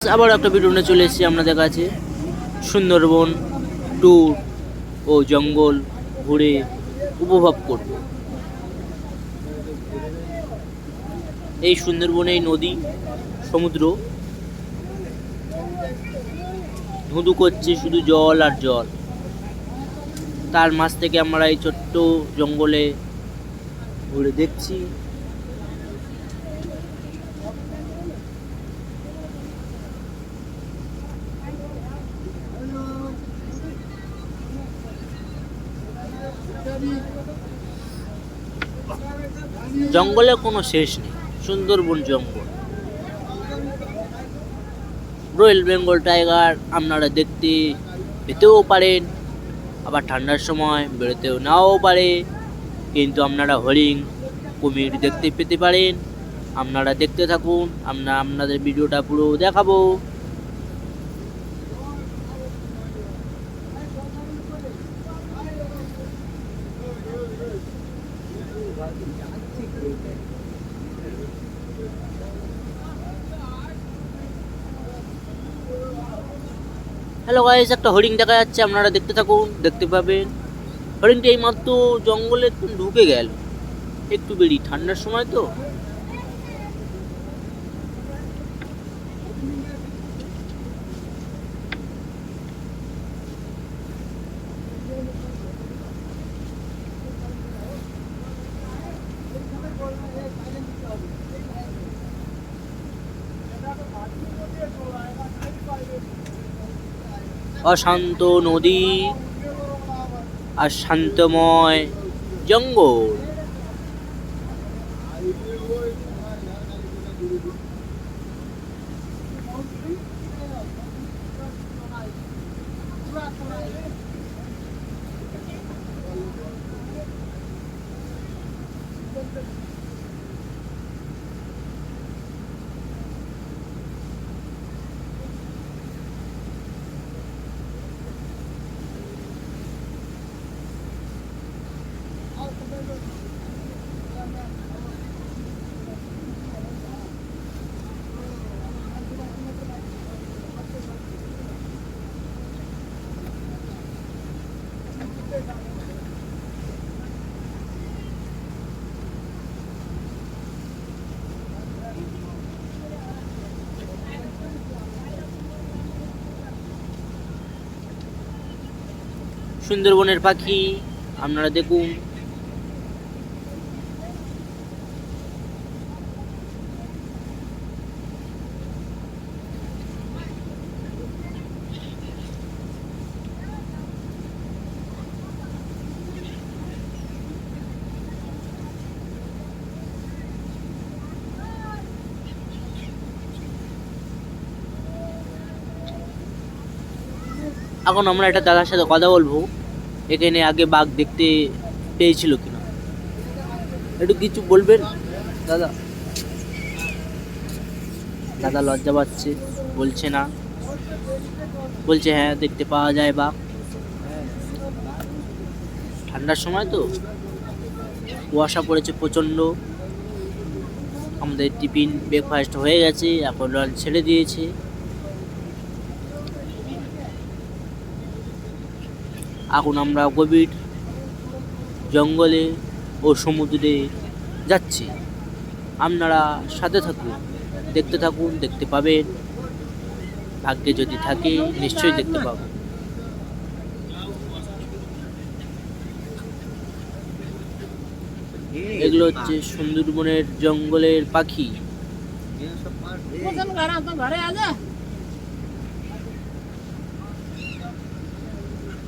আবার একটা ভিডিও নিয়ে চলে এসেছি আপনাদের কাছে সুন্দরবন ট্যুর ও জঙ্গল ঘুরে উপভোগ করব। এই সুন্দরবনে এই নদী, সমুদ্র, ধুধু করছে শুধু জল আর জল। তার মাছ থেকে আমরা এই ছোট্ট জঙ্গলে ঘুরে দেখছি। জঙ্গলে কোনো শেষ নেই, সুন্দরবন জঙ্গল। রয়্যাল বেঙ্গল টাইগার আপনারা দেখতে পেতেও পারেন, আবার ঠান্ডার সময় বেরোতেও নাও পারে, কিন্তু আপনারা হরিণ, কুমির দেখতে পেতে পারেন। আপনারা দেখতে থাকুন, আমরা আপনাদের ভিডিওটা পুরো দেখাবো। হ্যালো গাইজ একটা হরিণ দেখা যাচ্ছে, আপনারা দেখতে থাকুন, দেখতে পাবেন। হরিণটি এইমাত্র জঙ্গলে ঢুকে গেল। একটু বেরি, ঠান্ডার সময় তো। অশান্ত নদী আর শান্তময় জঙ্গল। সুন্দরবনের পাখি আপনারা দেখুন। এখন আমরা একটা দাদার সাথে কথা বলব। এখানে আগে বাঘ দেখতে পেয়েছিল কিনা? একটু কিছু বলবেন? দাদা। দাদা লজ্জা পাচ্ছে, বলছে না। বলছে হ্যাঁ দেখতে পাওয়া যায় বাঘ। ঠান্ডার সময় তো। কুয়াশা পড়েছে প্রচণ্ড। আমাদের টিফিন ব্রেকফাস্ট হয়ে গেছে, এখন লাঞ্চ ছেড়ে দিয়েছে। এখন আমরা গভীর জঙ্গলে ও সমুদ্রে যাচ্ছি। আপনারা সাথে থাকুন, দেখতে থাকুন, দেখতে পাবেন। ভাগ্যে যদি থাকে, নিশ্চয়ই দেখতে পাবো। এগুলো হচ্ছে সুন্দরবনের জঙ্গলের পাখি।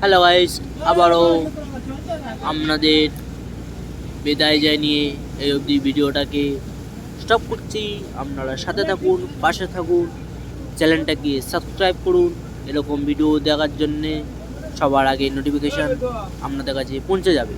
হ্যালো গাইস আবারও আপনাদের বিদায় জানিয়ে এই অবধি ভিডিওটাকে স্টপ করছি। আপনারা সাথে থাকুন, পাশে থাকুন চ্যানেলটাকে সাবস্ক্রাইব করুন। এরকম ভিডিও দেখার জন্যে সবার আগে নোটিফিকেশান আপনাদের কাছে পৌঁছে যাবে।